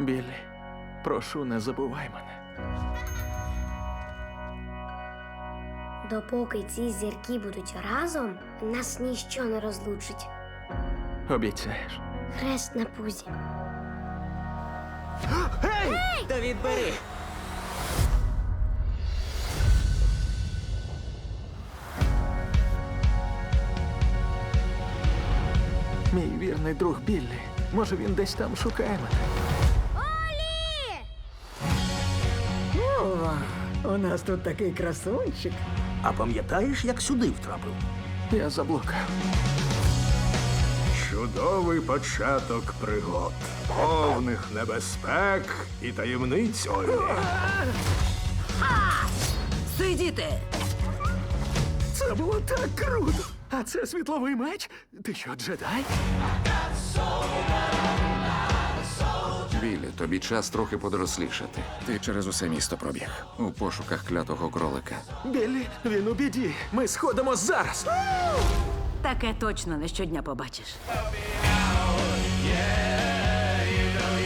Біллі, прошу, не забувай мене. Допоки ці зірки будуть разом, нас ніщо не розлучить. Обіцяєш. Хрест на пузі. Гей! Та відбери. Мій вірний друг Біллі. Може, він десь там шукає мене. У нас тут такий красунчик. А пам'ятаєш, як сюди втрапив? Я заблукав. Чудовий початок пригод, повних небезпек і таємниць Оллі. Сидіти! Це було так круто. А це світловий меч? Ти що, джедай? Білі, тобі час трохи подорослішати. Ти через усе місто пробіг у пошуках клятого кролика. Біллі, він у біді. Ми сходимо зараз. Таке точно не щодня побачиш.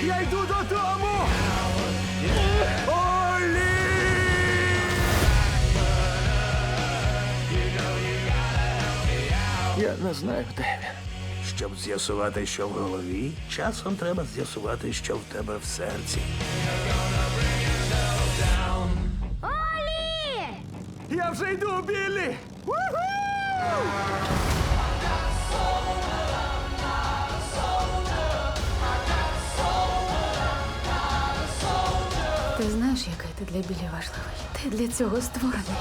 Я йду додому. Олі! Я не знаю, де він. Щоб з'ясувати, що в голові, часом треба з'ясувати, що в тебе в серці. Олі! Я вже йду, Біллі! Ти знаєш, який ти для білі важливий? Ти для цього створений.